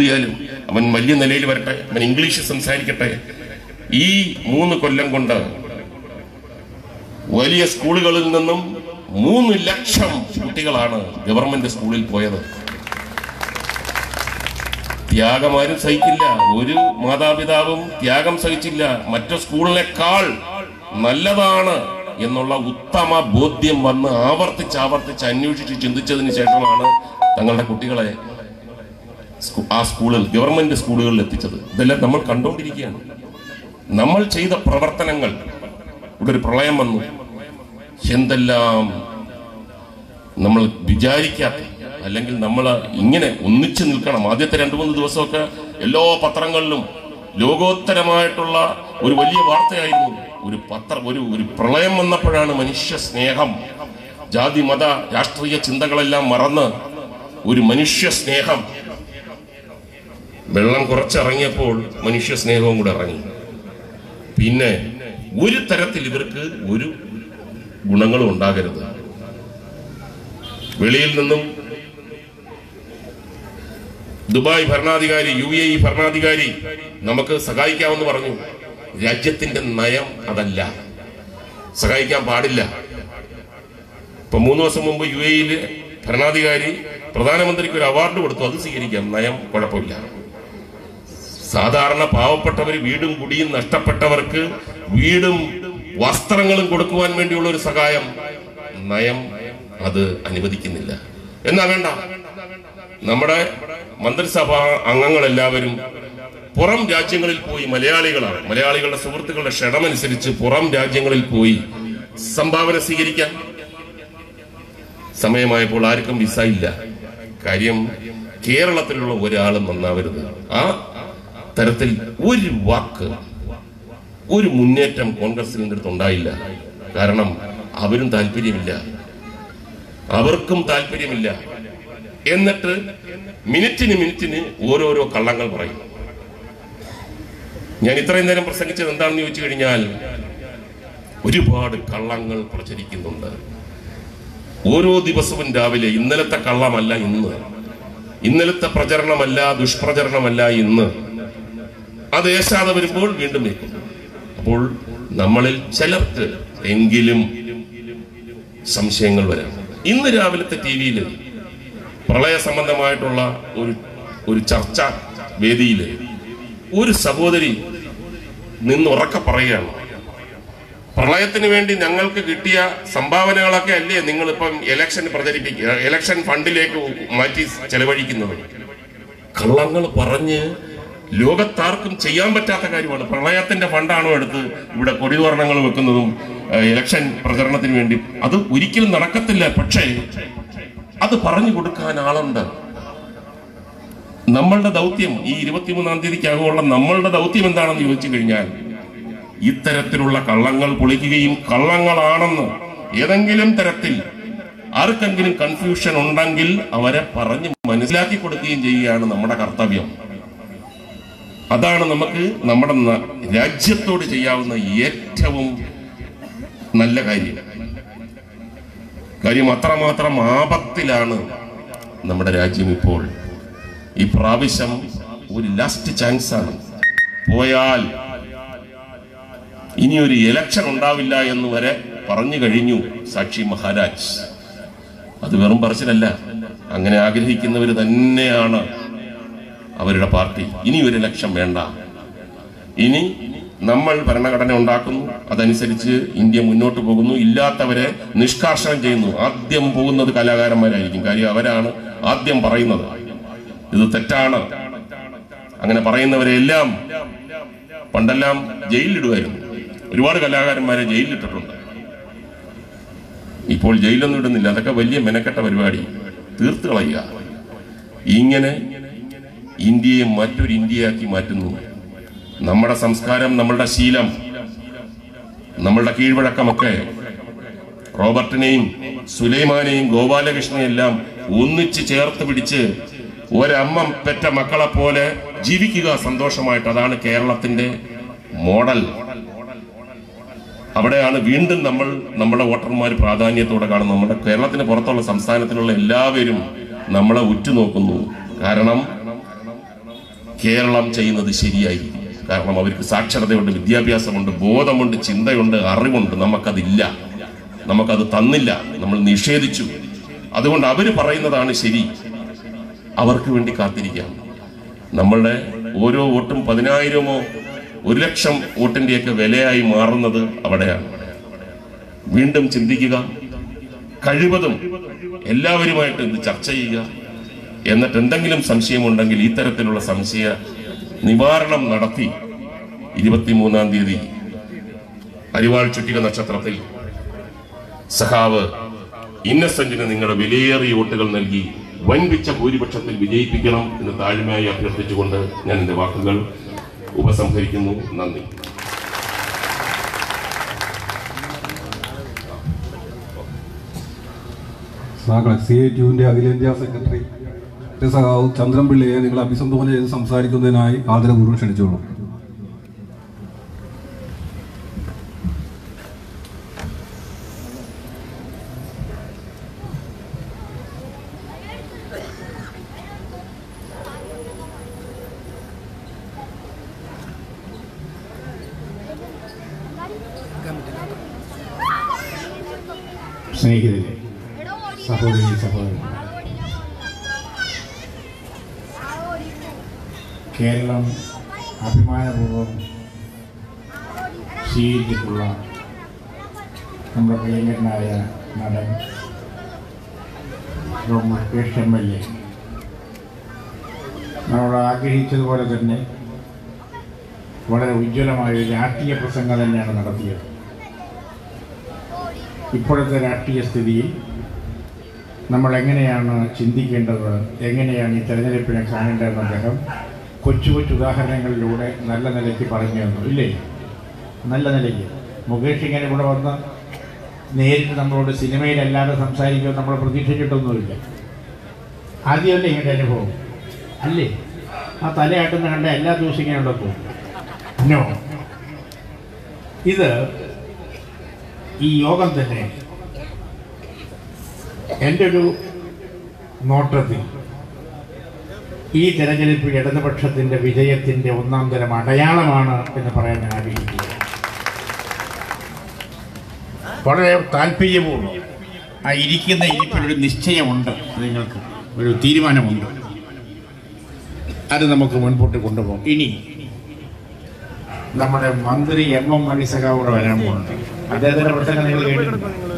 എത്തിയാലും അവൻ വലിയ നിലയിൽ വരട്ടെ അവൻ ഇംഗ്ലീഷ് സംസാരിക്കട്ടെ. ഈ മൂന്ന് കൊല്ലം കൊണ്ട് വലിയ സ്കൂളുകളിൽ നിന്നും മൂന്ന് ലക്ഷം കുട്ടികളാണ് ഗവൺമെന്റ് സ്കൂളിൽ പോയത്. ത്യാഗം ആരും സഹിക്കില്ല ഒരു മാതാപിതാവും ത്യാഗം സഹിച്ചില്ല മറ്റു സ്കൂളിനേക്കാൾ നല്ലതാണ് എന്നുള്ള ഉത്തമ ബോധ്യം വന്ന് ആവർത്തിച്ച് ആവർത്തിച്ച് അന്വേഷിച്ച് ചിന്തിച്ചതിന് ശേഷമാണ് തങ്ങളുടെ കുട്ടികളെ ആ സ്കൂളിൽ ഗവൺമെന്റ് സ്കൂളുകളിൽ എത്തിച്ചത്. ഇതെല്ലാം നമ്മൾ കണ്ടുകൊണ്ടിരിക്കുകയാണ് നമ്മൾ ചെയ്ത പ്രവർത്തനങ്ങൾ. ഇവിടെ ഒരു പ്രളയം വന്നു. എന്തെല്ലാം നമ്മൾ വിചാരിക്കാത്ത അല്ലെങ്കിൽ നമ്മൾ ഇങ്ങനെ ഒന്നിച്ചു നിൽക്കണം. ആദ്യത്തെ രണ്ടു മൂന്ന് ദിവസമൊക്കെ എല്ലാ പത്രങ്ങളിലും ലോകോത്തരമായിട്ടുള്ള ഒരു വലിയ വാർത്തയായിരുന്നു. ഒരു പത്ര ഒരു ഒരു പ്രളയം വന്നപ്പോഴാണ് മനുഷ്യ സ്നേഹം. ജാതി മത രാഷ്ട്രീയ ചിന്തകളെല്ലാം മറന്ന് ഒരു മനുഷ്യ സ്നേഹം. വെള്ളം കുറച്ചിറങ്ങിയപ്പോൾ മനുഷ്യ സ്നേഹവും കൂടെ ഇറങ്ങി. പിന്നെ ഒരു തരത്തിൽ ഇവർക്ക് ഒരു ഗുണങ്ങളും ഉണ്ടാകരുത്. വെളിയിൽ നിന്നും ദുബായ് ഭരണാധികാരി യു എ ഇ ഭരണാധികാരി നമുക്ക് സഹായിക്കാമെന്ന് പറഞ്ഞു. രാജ്യത്തിന്റെ നയം അതല്ല. സഹായിക്കാൻ പാടില്ല. ഇപ്പൊ മൂന്ന് ദിവസം മുമ്പ് യു എയിലെ ഭരണാധികാരി പ്രധാനമന്ത്രിക്ക് ഒരു അവാർഡ് കൊടുത്തു. അത് സ്വീകരിക്കാം. നയം കുഴപ്പമില്ല. സാധാരണ പാവപ്പെട്ടവർ വീടും കുടിയും നഷ്ടപ്പെട്ടവർക്ക് വീടും വസ്ത്രങ്ങളും കൊടുക്കുവാൻ വേണ്ടിയുള്ള ഒരു സഹായം നയം അത് അനുവദിക്കുന്നില്ല. എന്നാ വേണ്ട. നമ്മുടെ മന്ത്രിസഭാ അംഗങ്ങളെല്ലാവരും പുറം രാജ്യങ്ങളിൽ പോയി മലയാളികളാണ്. മലയാളികളുടെ സുഹൃത്തുക്കളുടെ ക്ഷണമനുസരിച്ച് പുറം രാജ്യങ്ങളിൽ പോയി സംഭാവന സ്വീകരിക്കാൻ സമയമായപ്പോൾ ആർക്കും വിസ ഇല്ല. കാര്യം കേരളത്തിലുള്ള ഒരാളും നന്നാവരുത്. ആ തരത്തിൽ ഒരു വാക്ക് ഒരു മുന്നേറ്റം കോൺഗ്രസിൽ അടുത്ത് ഉണ്ടായില്ല. കാരണം അവരും താല്പര്യമില്ല. അവർക്കും താല്പര്യമില്ല. എന്നിട്ട് മിനിറ്റിന് മിനിറ്റിന് ഓരോരോ കള്ളങ്ങൾ പറയും. ഞാൻ ഇത്രയും നേരം പ്രസംഗിച്ചത് എന്താണെന്ന് ചോദിച്ചു കഴിഞ്ഞാൽ ഒരുപാട് കള്ളങ്ങൾ പ്രചരിക്കുന്നുണ്ട്. ഓരോ ദിവസവും രാവിലെ ഇന്നലത്തെ കള്ളമല്ല ഇന്ന്. ഇന്നലത്തെ പ്രചരണമല്ല ദുഷ്പ്രചരണമല്ല ഇന്ന്. അത് ഏശാതെ വരുമ്പോൾ വീണ്ടും വെക്കും അപ്പോൾ നമ്മളിൽ ചിലർക്ക് എങ്കിലും സംശയങ്ങൾ വരാം. ഇന്ന് രാവിലത്തെ ടി വിയിൽ പ്രളയ സംബന്ധമായിട്ടുള്ള ഒരു ഒരു ചർച്ച വേദിയിൽ ഒരു സഹോദരി നിന്ന് ഉറക്കെ പറയുകയാണ്. പ്രളയത്തിന് വേണ്ടി ഞങ്ങൾക്ക് കിട്ടിയ സംഭാവനകളൊക്കെ അല്ലേ നിങ്ങൾ ഇപ്പം ഇലക്ഷൻ പ്രചരിപ്പിക്കുക ഇലക്ഷൻ ഫണ്ടിലേക്ക് മാറ്റി ചെലവഴിക്കുന്നത് കള്ളങ്ങൾ പറഞ്ഞ് ലോകത്താർക്കും ചെയ്യാൻ പറ്റാത്ത കാര്യമാണ്. പ്രളയത്തിന്റെ ഫണ്ടാണോ എടുത്ത് ഇവിടെ കൊടിതോരണങ്ങൾ വെക്കുന്നതും ഇലക്ഷൻ പ്രചരണത്തിന് വേണ്ടി. അത് ഒരിക്കലും നടക്കത്തില്ല. പക്ഷേ അത് പറഞ്ഞു കൊടുക്കാൻ ആളുണ്ട്. നമ്മളുടെ ദൗത്യം ഈ ഇരുപത്തിമൂന്നാം തീയതിക്കകമുള്ള നമ്മളുടെ ദൗത്യം എന്താണെന്ന് ചോദിച്ചു കഴിഞ്ഞാൽ ഇത്തരത്തിലുള്ള കള്ളങ്ങൾ പൊളിക്കുകയും കള്ളങ്ങളാണെന്ന് ഏതെങ്കിലും തരത്തിൽ ആർക്കെങ്കിലും കൺഫ്യൂഷൻ ഉണ്ടെങ്കിൽ അവരെ പറഞ്ഞ് മനസ്സിലാക്കി കൊടുക്കുകയും ചെയ്യുകയാണ് നമ്മുടെ കർത്തവ്യം. അതാണ് നമുക്ക് നമ്മുടെ രാജ്യത്തോട് ചെയ്യാവുന്ന ഏറ്റവും നല്ല കാര്യം. കാര്യം അത്രമാത്രം ആപത്തിലാണ് നമ്മുടെ രാജ്യം ഇപ്പോൾ. ഈ പ്രാവശ്യം ഒരു ലാസ്റ്റ് ചാൻസ് ആണ്. പോയാൽ ഇനി ഒരു ഇലക്ഷൻ ഉണ്ടാവില്ല എന്ന് വരെ പറഞ്ഞു കഴിഞ്ഞു സാക്ഷി മഹാരാജ്. അത് വെറും പറച്ചിലല്ല. അങ്ങനെ ആഗ്രഹിക്കുന്നവർ തന്നെയാണ്. അവരുടെ പാർട്ടി. ഇനി ഒരു ലക്ഷം വേണ്ട. ഇനി നമ്മൾ ഭരണഘടന ഉണ്ടാക്കുന്നു. അതനുസരിച്ച് ഇന്ത്യ മുന്നോട്ട് പോകുന്നു. ഇല്ലാത്തവരെ നിഷ്കാർഷണം ചെയ്യുന്നു. ആദ്യം പോകുന്നത് കലാകാരന്മാരായിരിക്കും. കാര്യം അവരാണ് ആദ്യം പറയുന്നത്. ഇത് തെറ്റാണ്. അങ്ങനെ പറയുന്നവരെ എല്ലാം പണ്ടെല്ലാം ജയിലിലിടുമായിരുന്നു. ഒരുപാട് കലാകാരന്മാരെ ജയിലിലിട്ടിട്ടുണ്ട്. ഇപ്പോൾ ജയിലൊന്നും ഇടുന്നില്ല. അതൊക്കെ വലിയ മെനക്കെട്ട പരിപാടി. തീർത്ത് കളയുക. ഇങ്ങനെ ഇന്ത്യയെ മറ്റൊരു ഇന്ത്യയാക്കി മാറ്റുന്നു. നമ്മുടെ സംസ്കാരം നമ്മളുടെ ശീലം നമ്മളുടെ കീഴ്വഴക്കമൊക്കെ റോബർട്ടിനെയും സുലൈമാനെയും ഗോപാലകൃഷ്ണനെയും എല്ലാം ഒന്നിച്ച് ചേർത്ത് പിടിച്ച് ഒരമ്മ പെറ്റ മക്കളെ പോലെ ജീവിക്കുക സന്തോഷമായിട്ട് അതാണ് കേരളത്തിന്റെ മോഡൽ. അവിടെയാണ് വീണ്ടും നമ്മൾ നമ്മുടെ വോട്ടർമാർ പ്രാധാന്യത്തോടെ കാണുന്നത്. നമ്മുടെ കേരളത്തിന് പുറത്തുള്ള സംസ്ഥാനത്തിലുള്ള എല്ലാവരും നമ്മളെ ഉറ്റുനോക്കുന്നു. കാരണം കേരളം ചെയ്യുന്നത് ശരിയായി കാരണം അവർക്ക് സാക്ഷരതയുണ്ട് വിദ്യാഭ്യാസമുണ്ട് ബോധമുണ്ട് ചിന്തയുണ്ട് അറിവുണ്ട്. നമുക്കതില്ല. നമുക്കത് തന്നില്ല. നമ്മൾ നിഷേധിച്ചു. അതുകൊണ്ട് അവർ പറയുന്നതാണ് ശരി. അവർക്ക് വേണ്ടി കാത്തിരിക്കാം. നമ്മളുടെ ഓരോ വോട്ടും പതിനായിരമോ ഒരു ലക്ഷം വോട്ടിന്റെയൊക്കെ വിലയായി മാറുന്നത് അവിടെയാണ്. വീണ്ടും ചിന്തിക്കുക. കഴിവതും എല്ലാവരുമായിട്ട് ഇത് ചർച്ച ചെയ്യുക. എന്നിട്ട് എന്തെങ്കിലും സംശയമുണ്ടെങ്കിൽ ഇത്തരത്തിലുള്ള സംശയ നിവാരണം നടത്തി ഇരുപത്തിമൂന്നാം തീയതി അരിവാൾ ചുറ്റിക നക്ഷത്രത്തിൽ സഹാവ് ഇന്നസെന്റിന് നിങ്ങളുടെ വിലയേറിയ വോട്ടുകൾ നൽകി വൻപിച്ച ഭൂരിപക്ഷത്തിൽ വിജയിപ്പിക്കണം എന്ന് താഴ്മയായി അഭ്യർത്ഥിച്ചുകൊണ്ട് ഞാൻ എന്റെ വാക്കുകൾ ഉപസംഹരിക്കുന്നു. നന്ദി. സി ഐ ടുവിന്റെ അഖിലേന്ത്യാ സെക്രട്ടറി സഖാവ് ചന്ദ്രൻപിള്ളിയെ നിങ്ങൾ അഭിസംബോധന ചെയ്ത് സംസാരിക്കുന്നതിനായി ആദരപൂർവം ക്ഷണിച്ചോളൂ. സ്നേഹിതരെ സഹോദരി സഹോദരൻ കേരളം അഭിമാനപൂർവം സ്വീകരിച്ചിട്ടുള്ള നമ്മുടെ പ്രിയങ്കരനായ നടൻ മുകേഷ് എം എൽ എ. നമ്മൾ ആഗ്രഹിച്ചതുപോലെ തന്നെ വളരെ ഉജ്ജ്വലമായ രാഷ്ട്രീയ പ്രസംഗം തന്നെയാണ് നടത്തിയത്. ഇപ്പോഴത്തെ രാഷ്ട്രീയ സ്ഥിതിയിൽ നമ്മൾ എങ്ങനെയാണ് ചിന്തിക്കേണ്ടത്? എങ്ങനെയാണ് ഈ തെരഞ്ഞെടുപ്പിനെ കാണേണ്ടതെന്ന് അദ്ദേഹം കൊച്ചു കൊച്ചു ഉദാഹരണങ്ങളിലൂടെ നല്ല നിലയ്ക്ക് പറഞ്ഞു തന്നു ഇല്ലേ? നല്ല നിലയ്ക്ക്. മുകേഷ് ഇങ്ങനെ ഇവിടെ വന്ന് നേരിട്ട് നമ്മളോട് സിനിമയിലല്ലാതെ സംസാരിക്കുമെന്ന് നമ്മൾ പ്രതീക്ഷിച്ചിട്ടൊന്നുമില്ല. ആദ്യമല്ലേ ഇങ്ങനെ അനുഭവം? അല്ലേ? ആ തലയാട്ടുന്ന കണ്ട എല്ലാ ദിവസവും ഇങ്ങനെ ഇവിടെ പോകും നോ ഇത് ഈ യോഗം തന്നെ എന്റെ ഒരു നോട്ടത്തിൽ ഈ തെരഞ്ഞെടുപ്പിൽ ഇടതുപക്ഷത്തിന്റെ വിജയത്തിന്റെ ഒന്നാം തരം അടയാളമാണ് എന്ന് പറയാൻ ഞാൻ ആഗ്രഹിക്കുന്നു. വളരെ താല്പര്യപൂർവം ആ ഇരിക്കുന്ന ഇരിപ്പിലൊരു നിശ്ചയമുണ്ട്. നിങ്ങൾക്ക് ഒരു തീരുമാനമുണ്ട്. അത് നമുക്ക് മുൻപോട്ട് കൊണ്ടുപോകും. ഇനി നമ്മുടെ മന്ത്രി എം എം മണി സഖാവ് ഇവിടെ വരാൻ പോകുന്നുണ്ട് അദ്ദേഹത്തിന്റെ പ്രസംഗം നിങ്ങൾ കേട്ടിട്ടുണ്ട്?